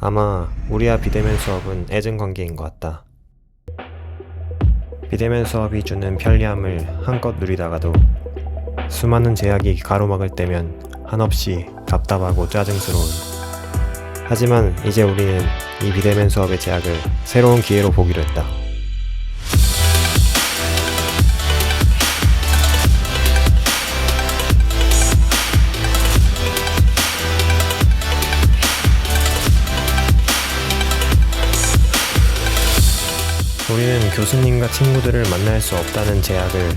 아마 우리와 비대면 수업은 애증 관계인 것 같다. 비대면 수업이 주는 편리함을 한껏 누리다가도 수많은 제약이 가로막을 때면 한없이 답답하고 짜증스러운. 하지만 이제 우리는 이 비대면 수업의 제약을 새로운 기회로 보기로 했다. 우리는 교수님과 친구들을 만날 수 없다는 제약을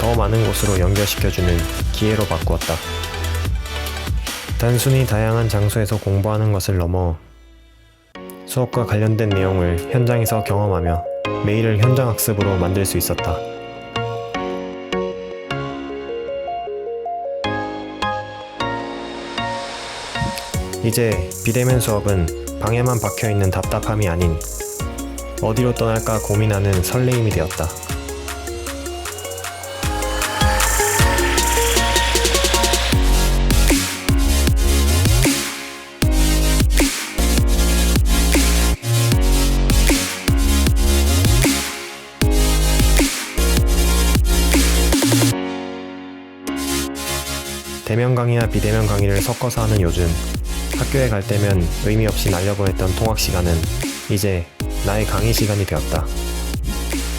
더 많은 곳으로 연결시켜주는 기회로 바꾸었다. 단순히 다양한 장소에서 공부하는 것을 넘어 수업과 관련된 내용을 현장에서 경험하며 매일을 현장 학습으로 만들 수 있었다. 이제 비대면 수업은 방에만 박혀 있는 답답함이 아닌 어디로 떠날까 고민하는 설레임이 되었다. 대면 강의나 비대면 강의를 섞어서 하는 요즘 학교에 갈 때면 의미 없이 날려보냈던 통학 시간은 이제 나의 강의 시간이 되었다.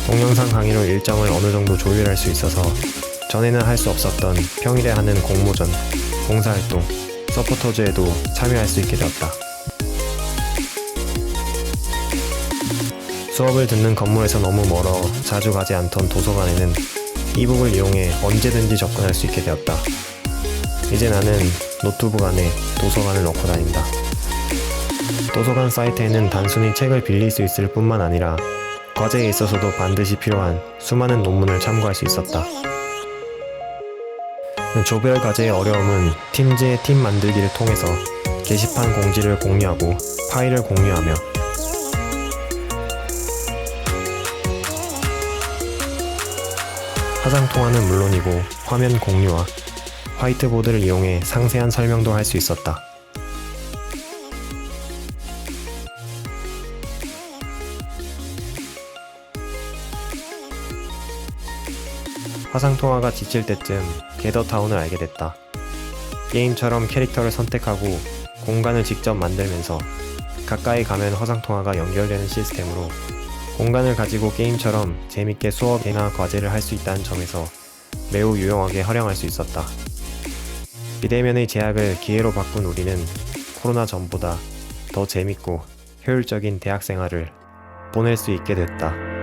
동영상 강의로 일정을 어느 정도 조율할 수 있어서 전에는 할 수 없었던 평일에 하는 공모전, 봉사활동, 서포터즈에도 참여할 수 있게 되었다. 수업을 듣는 건물에서 너무 멀어 자주 가지 않던 도서관에는 이북을 이용해 언제든지 접근할 수 있게 되었다. 이제 나는 노트북 안에 도서관을 넣고 다닌다. 도서관 사이트에는 단순히 책을 빌릴 수 있을 뿐만 아니라 과제에 있어서도 반드시 필요한 수많은 논문을 참고할 수 있었다. 조별 과제의 어려움은 팀즈의 팀 만들기를 통해서 게시판 공지를 공유하고 파일을 공유하며 화상 통화는 물론이고 화면 공유와 화이트보드를 이용해 상세한 설명도 할 수 있었다. 화상통화가 지칠 때쯤 게더타운을 알게 됐다. 게임처럼 캐릭터를 선택하고 공간을 직접 만들면서 가까이 가면 화상통화가 연결되는 시스템으로 공간을 가지고 게임처럼 재밌게 수업이나 과제를 할 수 있다는 점에서 매우 유용하게 활용할 수 있었다. 비대면의 제약을 기회로 바꾼 우리는 코로나 전보다 더 재밌고 효율적인 대학 생활을 보낼 수 있게 됐다.